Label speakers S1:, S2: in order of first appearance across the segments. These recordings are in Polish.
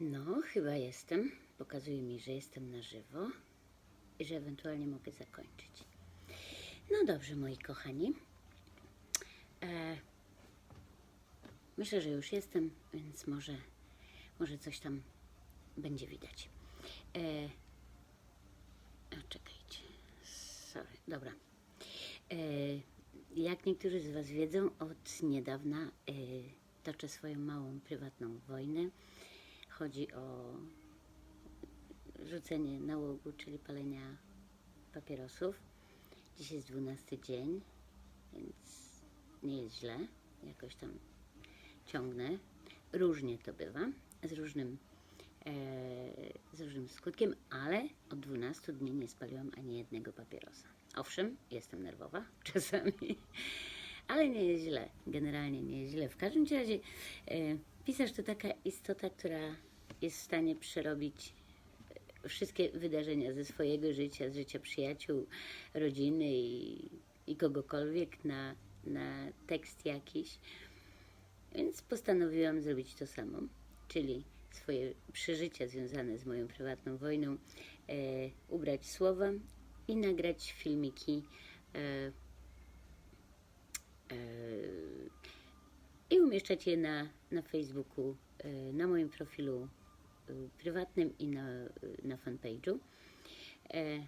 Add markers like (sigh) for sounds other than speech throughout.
S1: No, chyba jestem. Pokazuje mi, że jestem na żywo i że ewentualnie mogę zakończyć. No dobrze, moi kochani. E, myślę, że już jestem, więc może, może coś tam będzie widać. E, o, czekajcie. Sorry, dobra. E, jak niektórzy z Was wiedzą, od niedawna e, toczę swoją małą prywatną wojnę. Chodzi o rzucenie nałogu, czyli palenia papierosów. Dziś jest 12 dzień, więc nie jest źle. Jakoś tam ciągnę. Różnie to bywa, z różnym, e, z różnym skutkiem, ale od 12 dni nie spaliłam ani jednego papierosa. Owszem, jestem nerwowa (laughs) czasami, ale nie jest źle. Generalnie nie jest źle. W każdym razie e, pisarz to taka istota, która jest w stanie przerobić e, wszystkie wydarzenia ze swojego życia, z życia przyjaciół, rodziny i, i kogokolwiek na, na tekst jakiś. Więc postanowiłam zrobić to samo, czyli swoje przeżycia związane z moją prywatną wojną e, ubrać słowa i nagrać filmiki e, i umieszczać je na, na Facebooku, e, na moim profilu e, prywatnym i na, na fanpage'u. E,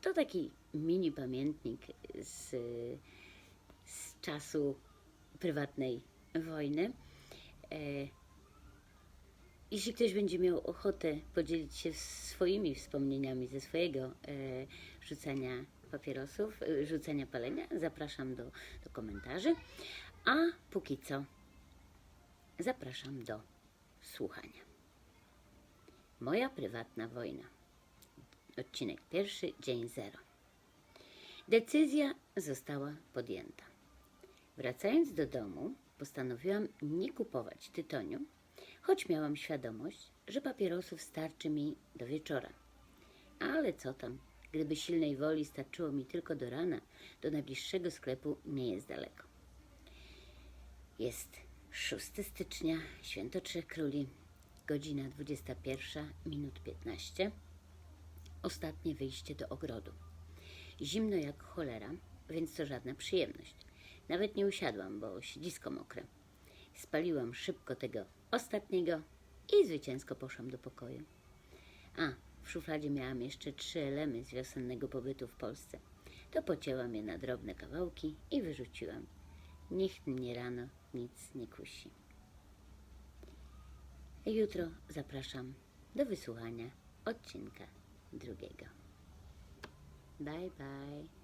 S1: to taki mini pamiętnik z, z czasu prywatnej wojny. Jeśli ktoś będzie miał ochotę podzielić się swoimi wspomnieniami ze swojego e, rzucania papierosów, e, rzucania palenia, zapraszam do, do komentarzy. A póki co zapraszam do słuchania. Moja prywatna wojna. Odcinek pierwszy, dzień zero. Decyzja została podjęta. Wracając do domu, postanowiłam nie kupować tytoniu, choć miałam świadomość, że papierosów starczy mi do wieczora. Ale co tam, gdyby silnej woli starczyło mi tylko do rana, do najbliższego sklepu nie jest daleko. Jest 6 stycznia, święto Trzech Króli, godzina 21, minut 15. Ostatnie wyjście do ogrodu. Zimno jak cholera, więc to żadna przyjemność. Nawet nie usiadłam, bo siedzisko mokre. Spaliłam szybko tego ostatniego i zwycięsko poszłam do pokoju. A, w szufladzie miałam jeszcze trzy elemy z wiosennego pobytu w Polsce. To pocięłam je na drobne kawałki i wyrzuciłam. Nikt mnie rano nic nie kusi. Jutro zapraszam do wysłuchania odcinka drugiego. Bye bye.